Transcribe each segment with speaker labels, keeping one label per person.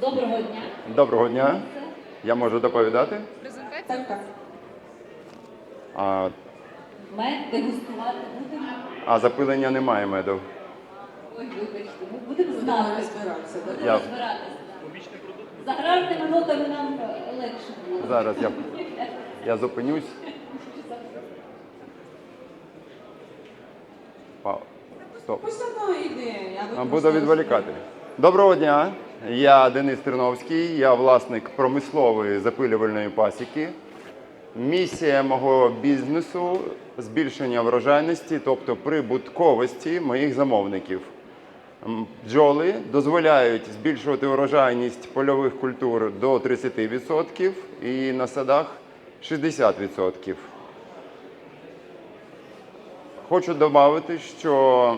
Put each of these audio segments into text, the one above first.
Speaker 1: Доброго дня.
Speaker 2: Доброго дня. Я можу доповідати.
Speaker 1: Так, так.
Speaker 2: А,
Speaker 1: Мед дегустувати будемо.
Speaker 2: а запилення немає меду.
Speaker 1: Ой, вибачте, ми будемо знати.
Speaker 3: розбиратися?
Speaker 1: Будемо розбиратися. За аграрними нотами нам легше було.
Speaker 2: Зараз я, я зупинюсь. Па- Стоп.
Speaker 3: Одна йде. Я
Speaker 2: А, Буду відволікати. Доброго дня. Я Денис Терновський, я власник промислової запилювальної пасіки. Місія мого бізнесу збільшення врожайності, тобто прибутковості моїх замовників. Бджоли дозволяють збільшувати врожайність польових культур до 30% і на садах 60%. Хочу додати, що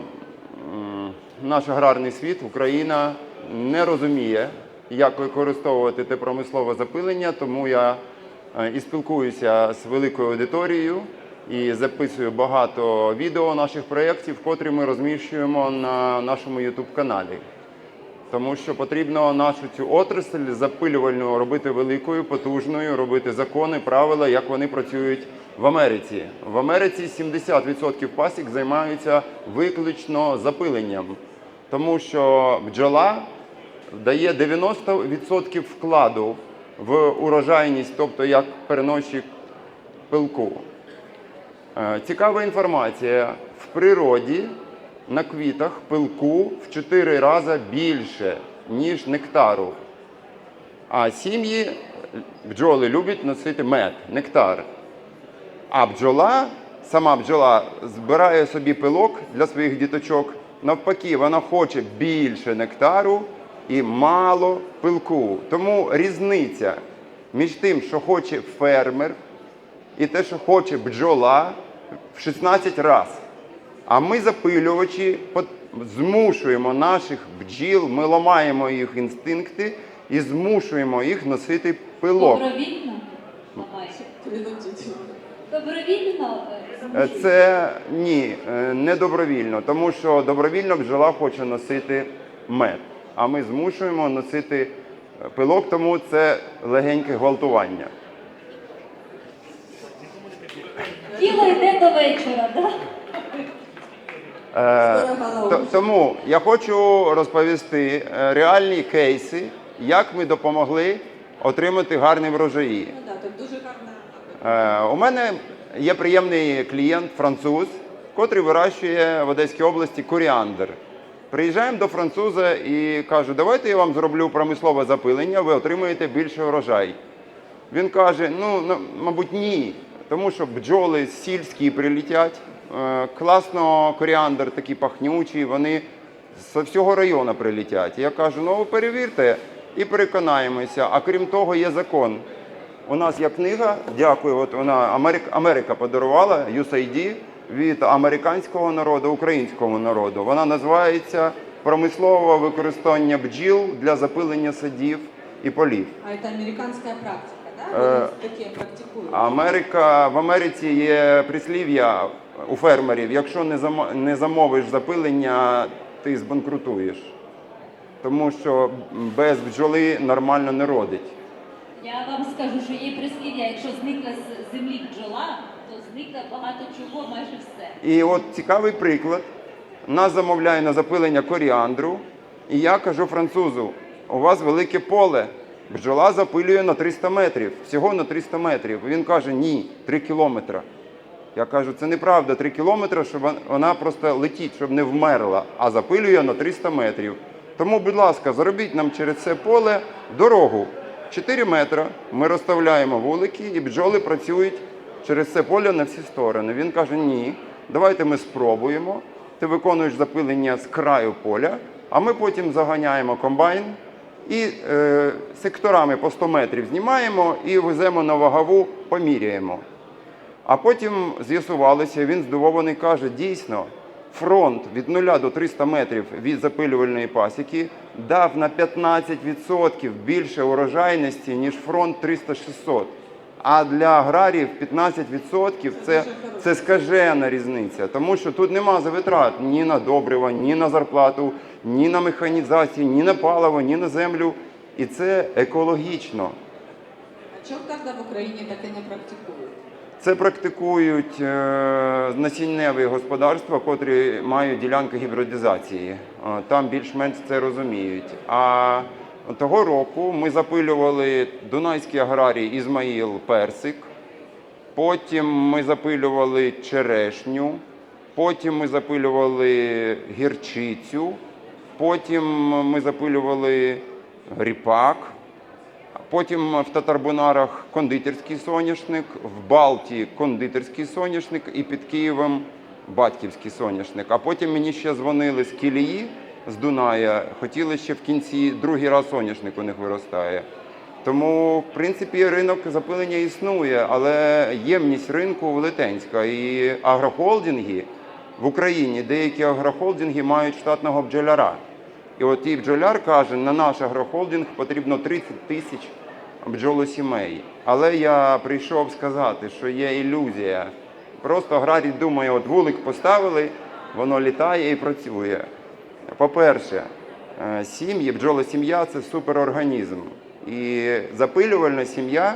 Speaker 2: наш аграрний світ, Україна, не розуміє, як використовувати те промислове запилення, тому я е, і спілкуюся з великою аудиторією і записую багато відео наших проєктів, котрі ми розміщуємо на нашому YouTube каналі. Тому що потрібно нашу цю отрасль запилювальну робити великою, потужною, робити закони, правила, як вони працюють в Америці. В Америці 70% пасік займаються виключно запиленням, тому що бджола дає 90% вкладу в урожайність, тобто як переносчик пилку. Е, Цікава інформація. В природі на квітах пилку в 4 рази більше, ніж нектару. А сім'ї бджоли люблять носити мед, нектар. А бджола, сама бджола збирає собі пилок для своїх діточок. Навпаки, вона хоче більше нектару і мало пилку. Тому різниця між тим, що хоче фермер, і те, що хоче бджола в 16 разів. А ми, запилювачі, змушуємо наших бджіл, ми ламаємо їх інстинкти і змушуємо їх носити пилок.
Speaker 1: Добровільно? Добровільно? Е,
Speaker 2: Це ні, е, не добровільно, тому що добровільно бджола хоче носити мед, а ми змушуємо носити е, пилок, тому це легеньке гвалтування.
Speaker 1: Діло йде до вечора, так?
Speaker 2: Е. Тому я хочу розповісти е, реальні кейси, як ми допомогли отримати гарні врожаї.
Speaker 3: Ну.
Speaker 2: Е, У мене є приємний клієнт, француз, котрий вирощує в Одеській області коріандр. Приїжджаємо до француза і кажу, давайте я вам зроблю промислове запилення, ви отримаєте більше врожай. Він каже: ну, мабуть, ні, тому що бджоли сільські прилітять. Е, Класно, коріандр такий пахнючий, вони з всього району прилітять. Я кажу, ну ви перевірте і переконаємося. А крім того, є закон. У нас є книга, дякую. От вона Америка подарувала USAID від американського народу, українського народу. Вона називається Промислове використання бджіл для запилення садів і полів.
Speaker 3: А це американська практика, да?
Speaker 2: Е,
Speaker 3: таке практикують.
Speaker 2: Америка в Америці є прислів'я у фермерів: якщо не замо- не замовиш запилення, ти збанкрутуєш. Тому що без бджоли нормально не родить.
Speaker 1: Я вам скажу, що є прислів'я, якщо зникла з землі бджола, то зникне багато чого, майже все.
Speaker 2: І от цікавий приклад. Нас замовляє на запилення коріандру, і я кажу французу: у вас велике поле. Бджола запилює на 300 метрів, всього на 300 метрів. Він каже, ні, 3 кілометри. Я кажу, це неправда, 3 кілометри, щоб вона просто летить, щоб не вмерла, а запилює на 300 метрів. Тому, будь ласка, зробіть нам через це поле дорогу. 4 метри, ми розставляємо вулики, і бджоли працюють через це поле на всі сторони. Він каже, ні, давайте ми спробуємо. Ти виконуєш запилення з краю поля, а ми потім заганяємо комбайн і е, секторами по 100 метрів знімаємо і веземо на вагову, поміряємо. А потім з'ясувалося, він здивований каже, дійсно, фронт від 0 до 300 метрів від запилювальної пасіки дав на 15% більше урожайності, ніж фронт 300-600. А для аграріїв 15% це, це скажена різниця, тому що тут нема завитрат ні на добрива, ні на зарплату, ні на механізацію, ні на паливо, ні на землю. І це екологічно.
Speaker 3: А чого тогда в Україні таке не практикують?
Speaker 2: Це практикують е, насінневі господарства, котрі мають ділянки гібридизації. Е, Там більш-менш це розуміють. А того року ми запилювали Дунайський аграрій Ізмаїл Персик. Потім ми запилювали черешню, потім ми запилювали гірчицю, потім ми запилювали ріпак, потім в Татарбунарах кондитерський соняшник, в Балті кондитерський соняшник і під Києвом батьківський соняшник. А потім мені ще дзвонили з Кілії, з Дуная, хотіли ще в кінці другий раз соняшник у них виростає. Тому, в принципі, ринок запилення існує, але ємність ринку велетенська. І агрохолдинги в Україні, деякі агрохолдинги мають штатного бджоляра. І от і бджоляр каже, на наш агрохолдинг потрібно 30 тисяч бджолосімей. Але я прийшов сказати, що є ілюзія. Просто аграрій думає, от вулик поставили, воно літає і працює. По-перше, е, сім'ї, бджолосім'я це суперорганізм. І запилювальна сім'я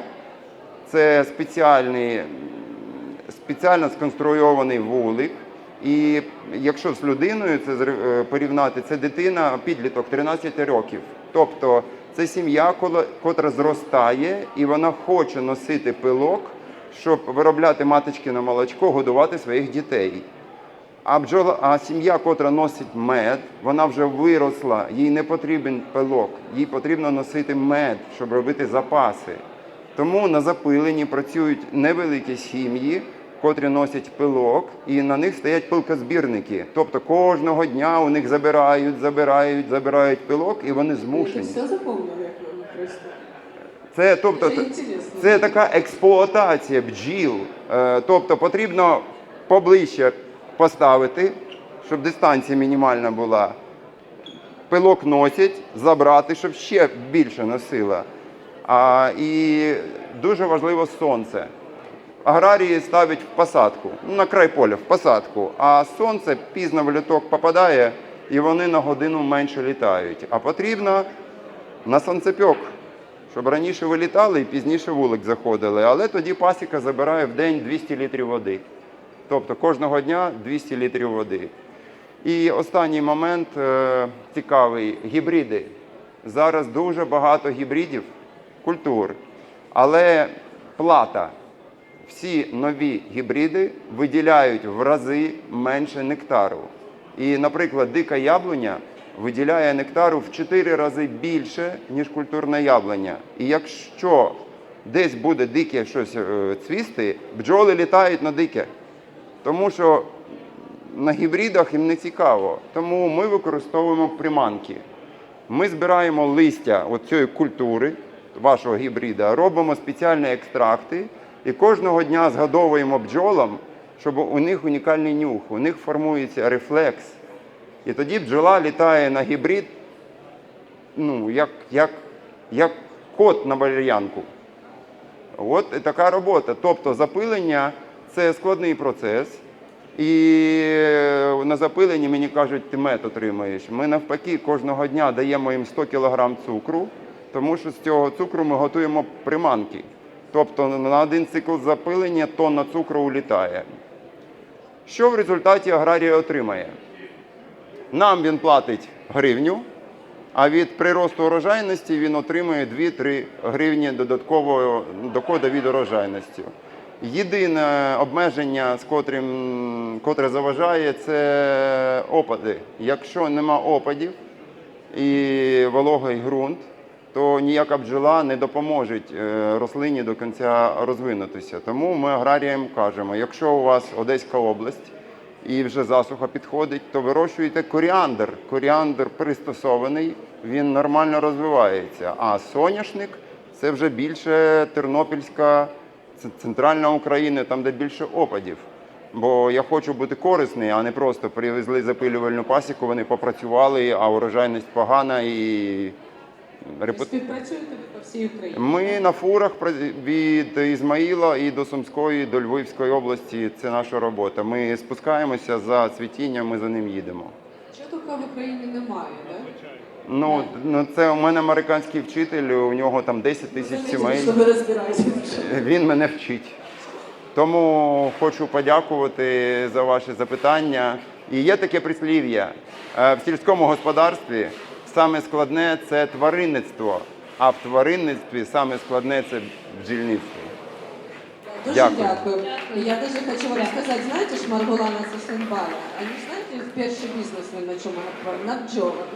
Speaker 2: це спеціальний, спеціально сконструйований вулик. І якщо з людиною це е, порівняти, це дитина підліток 13 років. Тобто це сім'я, котра зростає і вона хоче носити пилок, щоб виробляти маточки молочко, годувати своїх дітей. А бджола, а сім'я, котра носить мед, вона вже виросла, їй не потрібен пилок, їй потрібно носити мед, щоб робити запаси. Тому на запиленні працюють невеликі сім'ї, котрі носять пилок, і на них стоять пилкозбірники. Тобто кожного дня у них забирають, забирають, забирають пилок, і вони
Speaker 3: Ви це все запомнили, як ви використовуєте?
Speaker 2: Це тобто
Speaker 3: Це
Speaker 2: це така експлуатація бджіл. Е, Тобто потрібно поближче поставити, щоб дистанція мінімальна була. Пилок носять, забрати, щоб ще більше носила. А, і дуже важливо сонце. Аграрії ставлять в посадку, ну, на край поля, в посадку, а сонце пізно в літок попадає, і вони на годину менше літають. А потрібно на сонцепьок, щоб раніше вилітали і пізніше вулик заходили. Але тоді пасіка забирає в день 200 літрів води. Тобто кожного дня 200 літрів води. І останній момент е, цікавий гібриди. Зараз дуже багато гібридів культур, але плата. Всі нові гібриди виділяють в рази менше нектару. І, наприклад, дика яблуня виділяє нектару в 4 рази більше, ніж культурне яблуня. І якщо десь буде дике щось е, цвісти, бджоли літають на дике. Тому що на гібридах їм не цікаво. Тому ми використовуємо приманки. Ми збираємо листя цієї культури, вашого гібрида, робимо спеціальні екстракти і кожного дня згадовуємо бджолам, щоб у них унікальний нюх, у них формується рефлекс. І тоді бджола літає на гібрид, ну, як, як, як кот на валер'янку. От така робота. Тобто запилення це складний процес. І на запиленні мені кажуть, ти мед отримаєш. Ми навпаки кожного дня даємо їм 100 кг цукру, тому що з цього цукру ми готуємо приманки. Тобто на один цикл запилення тонна цукру улітає. Що в результаті аграрія отримає? Нам він платить гривню, а від приросту урожайності він отримує 2-3 гривні додаткового доходу від урожайності. Єдине обмеження, з котрим, котре заважає, це опади. Якщо нема опадів і вологий ґрунт, то ніяка бджола не допоможе рослині до кінця розвинутися. Тому ми аграріям кажемо, якщо у вас Одеська область і вже засуха підходить, то вирощуйте коріандр. Коріандр пристосований, він нормально розвивається. А соняшник це вже більше Тернопільська, центральна Україна, там де більше опадів. Бо я хочу бути корисний, а не просто привезли запилювальну пасіку, вони попрацювали, а урожайність погана і.
Speaker 3: Співпрацюєте ви по всій Україні?
Speaker 2: Ми на фурах від Ізмаїла і до Сумської, до Львівської області. Це наша робота. Ми спускаємося за цвітінням, ми за ним їдемо.
Speaker 3: Чого тільки в Україні немає, да?
Speaker 2: Ну, ну це у мене американський вчитель, у нього там 10 тисяч сімей. Він мене вчить. Тому хочу подякувати за ваші запитання. І є таке прислів'я. Е, В сільському господарстві саме складне це тваринництво, а в тваринництві саме складне це бджільництво.
Speaker 3: Дуже
Speaker 2: Дякую.
Speaker 3: дякую. Я даже хочу вам сказать, знаете ж Маргулана Сосенбаля, они знаете, в перший бизнес на чому на пчелах.